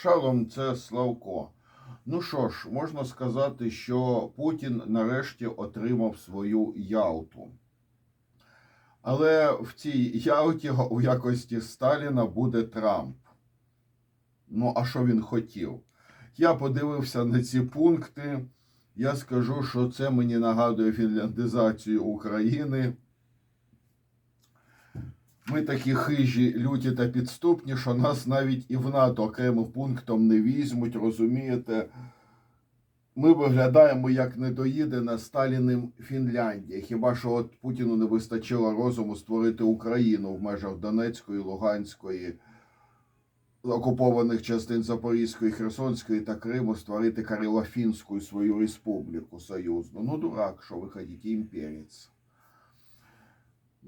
Шалом, це Славко. Ну що ж, можна сказати, що Путін нарешті отримав свою Ялту. Але в цій Ялті у якості Сталіна буде Трамп. Ну, а що він хотів? Я подивився на ці пункти. Я скажу, що це мені нагадує фінляндизацію України. Ми такі хижі, люті та підступні, що нас навіть і в НАТО окремим пунктом не візьмуть, розумієте? Ми виглядаємо як недоїдена Сталіним Фінляндія. Хіба що от Путіну не вистачило розуму створити Україну в межах Донецької, Луганської, окупованих частин Запорізької, Херсонської та Криму, створити Карело-Фінську свою республіку союзну. Ну, дурак, що ви хотіте, імперець.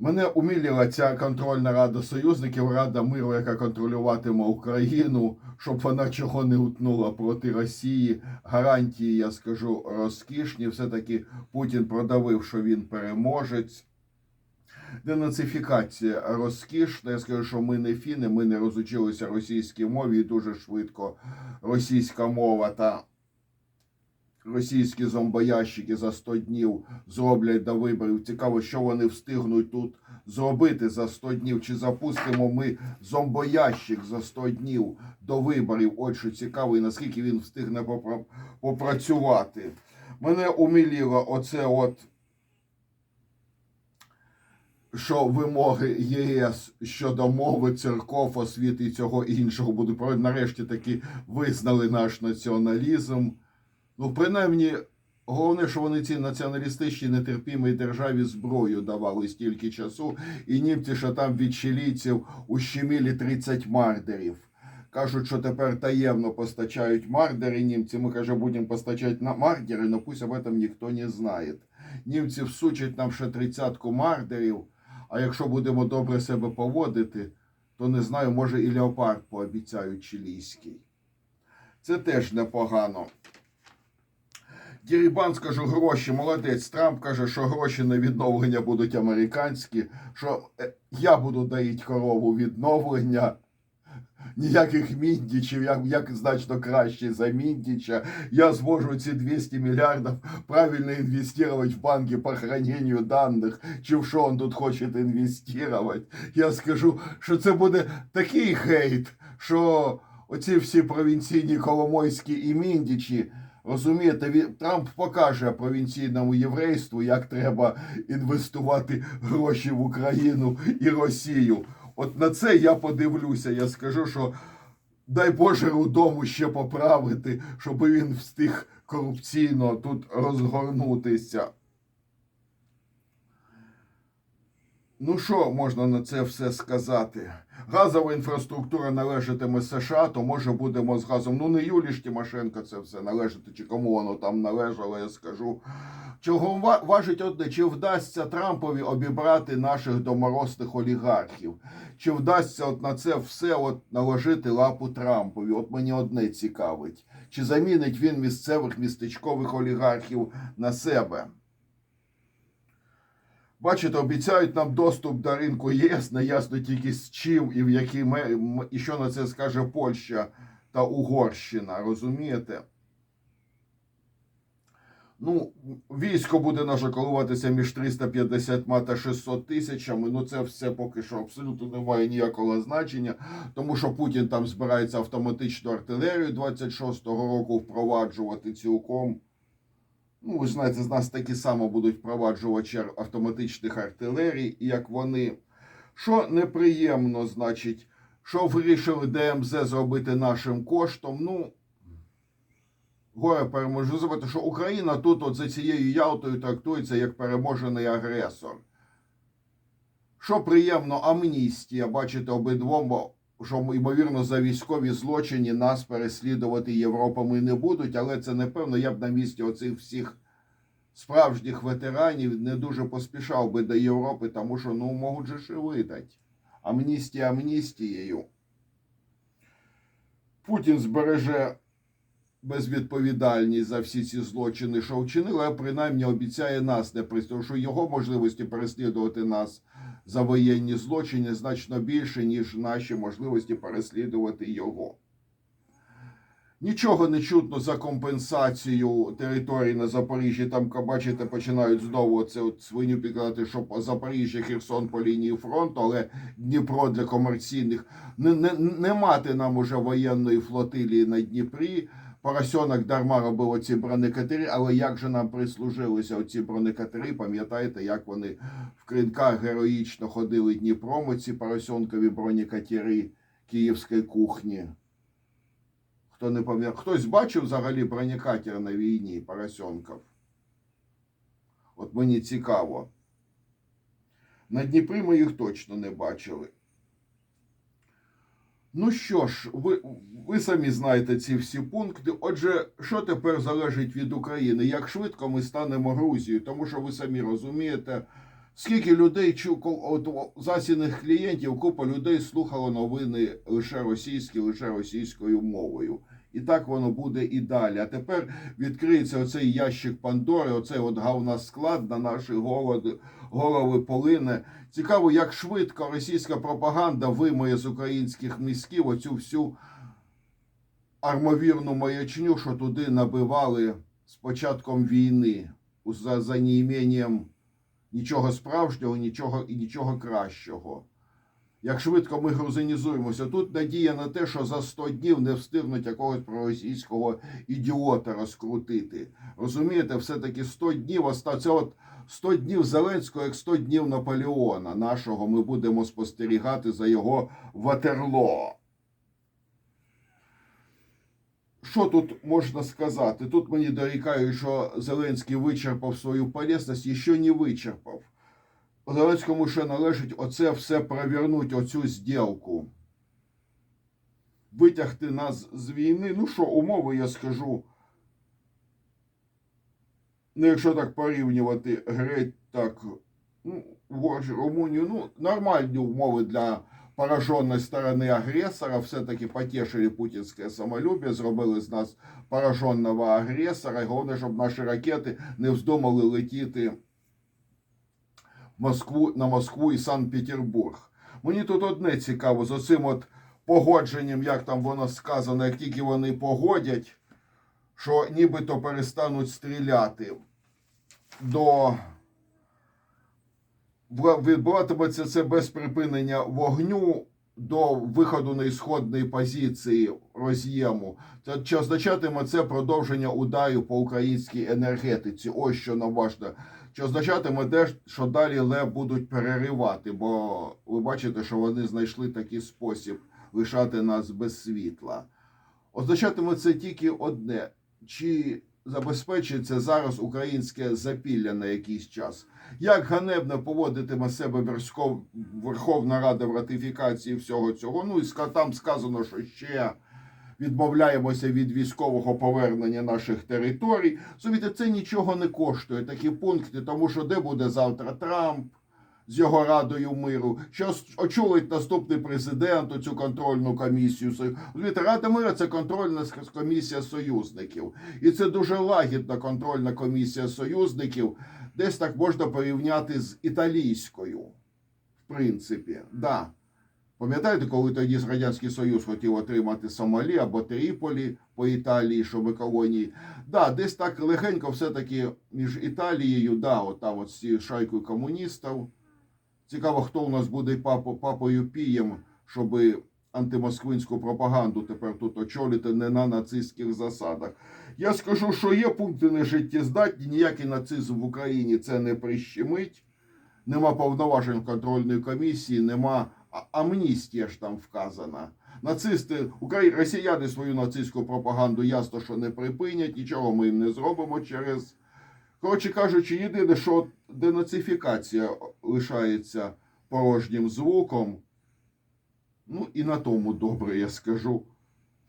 Мене уміліла ця контрольна рада союзників, Рада миру, яка контролюватиме Україну, щоб вона чого не утнула проти Росії. Гарантії, я скажу, розкішні. Все-таки Путін продавив, що він переможець. Денацифікація розкішна. Я скажу, що ми не фіни, ми не розучилися російській мові і дуже швидко російська мова та російські зомбоящики за 100 днів зроблять до виборів. Цікаво, що вони встигнуть тут зробити за 100 днів. Чи запустимо ми зомбоящик за 100 днів до виборів? От що цікаво, і наскільки він встигне попра- попрацювати. Мене уміліло оце от. Що вимоги ЄС щодо мови, церков, освіти і цього іншого будуть нарешті таки визнали наш націоналізм. Ну, принаймні, головне, що вони ці націоналістичні нетерпімій державі зброю давали стільки часу, і німці, що там від чилійців ущемілі 30 мардерів. Кажуть, що тепер таємно постачають мардери німці. Ми, каже, будемо постачати на мардери, но пусть об этом ніхто не знає. Німці всучать нам ще тридцятку мардерів, а якщо будемо добре себе поводити, то не знаю, може і леопард пообіцяють чилійський. Це теж непогано. Дірібан скажу гроші, молодець. Трамп каже, що гроші на відновлення будуть американські, що е, я буду доїть корову відновлення. Ніяких міндічів, як, як значно краще за міндіча. Я зможу ці 200 мільярдів правильно інвестувати в банки по храненню даних, чи в що він тут хоче інвестувати. Я скажу, що це буде такий хейт, що оці всі провінційні Коломойські і міндічі. Розумієте, Трамп покаже провінційному єврейству, як треба інвестувати гроші в Україну і Росію. От на це я подивлюся. Я скажу, що дай Боже Рудому ще поправити, щоб він встиг корупційно тут розгорнутися. Ну що можна на це все сказати? Газова інфраструктура належатиме США, то може будемо з газом. Ну не Юлі ж Тимошенко це все належати, чи кому воно там належало, я скажу. Чого важить одне, чи вдасться Трампові обібрати наших доморослих олігархів? Чи вдасться от на це все от наложити лапу Трампові? От мені одне цікавить. Чи замінить він місцевих містечкових олігархів на себе? Бачите, обіцяють нам доступ до ринку ЄС, не ясно тільки з чим і в якій і що на це скаже Польща та Угорщина, розумієте? Ну, військо буде наше коливатися між 350 та 600 тисячами. Ну, це все поки що абсолютно не має ніякого значення, тому що Путін там збирається автоматичну артилерію 26-го року впроваджувати цілком. Ну, ви знаєте, з нас такі само будуть впроваджувачі автоматичних артилерій, як вони. Що неприємно, значить, що вирішили ДМЗ зробити нашим коштом? Ну, горе переможу забути, що Україна тут от за цією Ялтою трактується як переможений агресор. Що приємно, амністія, бачите, обидвом, бо що ймовірно за військові злочини нас переслідувати Європами не будуть, але це непевно. Я б на місці оцих всіх справжніх ветеранів не дуже поспішав би до Європи, тому що ну можуть же ж і видать. Амністія амністією. Путін збереже безвідповідальність за всі ці злочини, що вчинили, а принаймні обіцяє нас не пристрою, що його можливості переслідувати нас за воєнні злочини значно більше, ніж наші можливості переслідувати його. Нічого не чутно за компенсацію території на Запоріжжі. Там, бачите, починають знову це от свиню підказати, що по Запоріжжя, Херсон по лінії фронту, але Дніпро для комерційних. Не, не, не мати нам уже воєнної флотилії на Дніпрі. Поросенок дарма робив оці бронекатери, але як же нам прислужилися оці бронекатери? Пам'ятаєте, як вони в кринках героїчно ходили Дніпром, оці поросенкові бронекатери київської кухні? Хто не пам'ятає, хтось бачив взагалі бронекатер на війні поросенків? От мені цікаво. На Дніпрі ми їх точно не бачили. Ну що ж, ви, ви самі знаєте ці всі пункти. Отже, що тепер залежить від України? Як швидко ми станемо Грузією? Тому що ви самі розумієте, скільки людей чу- от, засіних клієнтів, купа людей слухала новини лише російські, лише російською мовою. І так воно буде і далі. А тепер відкриється оцей ящик Пандори, оцей от гавнасклад на наші голови, голови полине. Цікаво, як швидко російська пропаганда вимиє з українських мізків оцю всю армовірну маячню, що туди набивали з початком війни, за, за неіменням нічого справжнього, нічого і нічого кращого. Як швидко ми грузинізуємося, тут надія на те, що за 100 днів не встигнуть якогось проросійського ідіота розкрутити. Розумієте, все-таки 100 днів це от 100 днів Зеленського, як 100 днів Наполеона нашого. Ми будемо спостерігати за його Ватерло. Що тут можна сказати? Тут мені дорікають, що Зеленський вичерпав свою полезність і ще не вичерпав. Зеленському ще належить оце все провернуть, оцю зділку. Витягти нас з війни. Ну що, умови я скажу. Ну, якщо так порівнювати греть, так, ну, Угорщину, Румунію, ну, нормальні умови для пораженої сторони агресора. Все-таки потішили путінське самолюбие, зробили з нас пораженого агресора. І головне, щоб наші ракети не вздумали летіти Москву, на Москву і Санкт-Петербург. Мені тут одне цікаво з оцим от погодженням, як там воно сказано, як тільки вони погодять, що нібито перестануть стріляти до відбуватиметься це без припинення вогню до виходу на ісходної позиції роз'єму. Це чи означатиме це продовження ударів по українській енергетиці? Ось що нам Чи означатиме те, що далі ле будуть переривати? Бо ви бачите, що вони знайшли такий спосіб лишати нас без світла. Означатиме це тільки одне: чи забезпечиться зараз українське запілля на якийсь час? Як ганебно поводитиме себе Верховна Рада в ратифікації всього цього? Ну і там сказано, що ще відмовляємося від військового повернення наших територій. Совіте, це нічого не коштує, такі пункти, тому що де буде завтра Трамп з його радою миру, що очолить наступний президент цю контрольну комісію. Сою- Рада миру це контрольна комісія союзників. І це дуже лагідна контрольна комісія союзників. Десь так можна порівняти з італійською, в принципі. Да. Пам'ятаєте, коли тоді Радянський Союз хотів отримати Сомалі або Тріполі по Італії, щоб колонії? Да, десь так легенько все-таки між Італією, да, от от з шайкою комуністів. Цікаво, хто у нас буде папо, папою Пієм, щоб антимосквинську пропаганду тепер тут очолити не на нацистських засадах. Я скажу, що є пункти нежиттєздатні, ніякий нацизм в Україні це не прищемить. Нема повноважень контрольної комісії, нема амністія ж там вказана. Нацисти, росіяни свою нацистську пропаганду ясно, що не припинять, нічого ми їм не зробимо через. Коротше кажучи, єдине, що денацифікація лишається порожнім звуком. Ну і на тому добре, я скажу.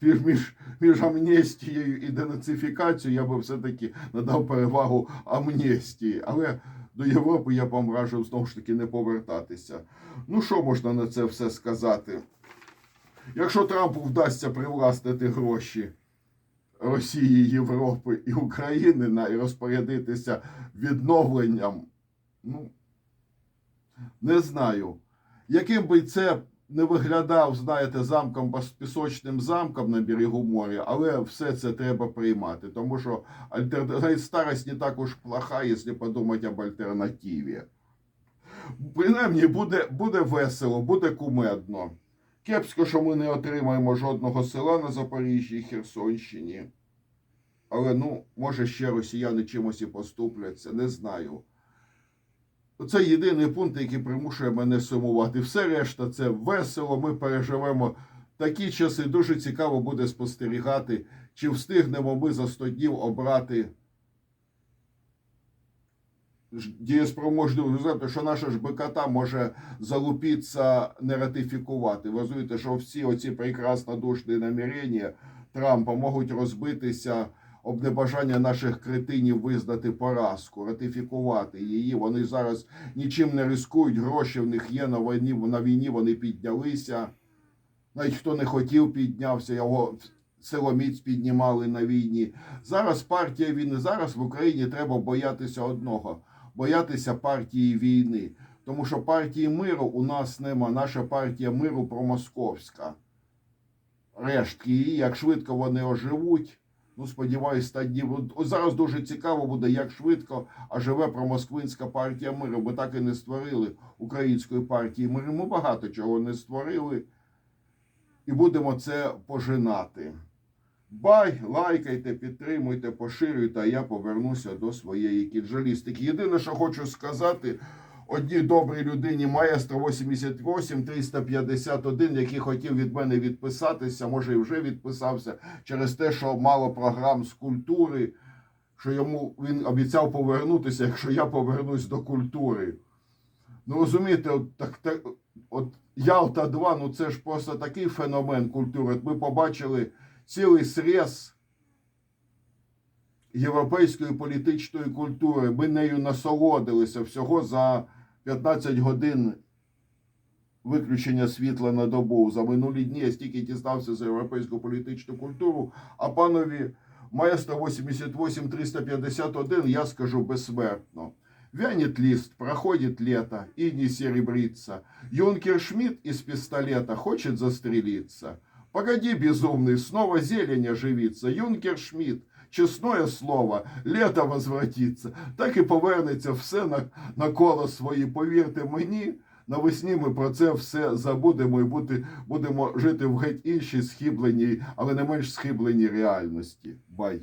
Між, між амністією і денацифікацією я би все-таки надав перевагу амністії. Але до Європи я вам раджу знову ж таки не повертатися. Ну, що можна на це все сказати? Якщо Трампу вдасться привластити гроші Росії, Європи і України на і розпорядитися відновленням, ну не знаю, яким би це не виглядав, знаєте, замком пісочним замком на берегу моря, але все це треба приймати, тому що альтер... старость не так уж плоха, якщо подумати об альтернативі. Принаймні буде, буде весело, буде кумедно. Кепсько, що ми не отримаємо жодного села на Запоріжжі і Херсонщині. Але ну, може ще росіяни чимось і поступляться, не знаю. Це єдиний пункт, який примушує мене сумувати. Все решта це весело. Ми переживемо такі часи. Дуже цікаво буде спостерігати, чи встигнемо ми за 100 днів обрати дієспроможну результату, що наша ж БКТ може залупитися, не ратифікувати. Ви розумієте, що всі оці прекраснодушні намірення Трампа можуть розбитися об небажання наших кретинів визнати поразку, ратифікувати її. Вони зараз нічим не рискують. Гроші в них є на війні. На війні вони піднялися. Навіть хто не хотів, піднявся. Його силоміць піднімали на війні. Зараз партія війни. Зараз в Україні треба боятися одного: боятися партії війни. Тому що партії миру у нас нема. Наша партія миру промосковська. Рештки її, як швидко вони оживуть. Ну, сподіваюсь, 100 днів. Ось зараз дуже цікаво буде, як швидко оживе промосквинська партія миру. Ми так і не створили української партії миру. Ми багато чого не створили. І будемо це пожинати. Бай, лайкайте, підтримуйте, поширюйте, а я повернуся до своєї кіджалістики. Єдине, що хочу сказати, одній добрій людині маестро 88 351, який хотів від мене відписатися, може і вже відписався через те, що мало програм з культури, що йому він обіцяв повернутися, якщо я повернусь до культури. Ну розумієте, от, так, так, от Ялта 2, ну це ж просто такий феномен культури. От Ми побачили цілий срез європейської політичної культури. Ми нею насолодилися всього за 15 годин виключення світла на добу. За минулі дні я стільки дізнався за європейську політичну культуру, а панові маестро 88 351 я скажу безсмертно. Вянет лист, проходит лето, и не серебрится. Юнкер Шмидт из пистолета хочет застрелиться. Погоди, безумный, снова зелень оживится. Юнкер Шмидт, чесное слово, лето возвратиться. Так і повернеться все на, на коло свої. Повірте мені, навесні ми про це все забудемо і бути, будемо жити в геть іншій схибленій, але не менш схибленій реальності. Бай.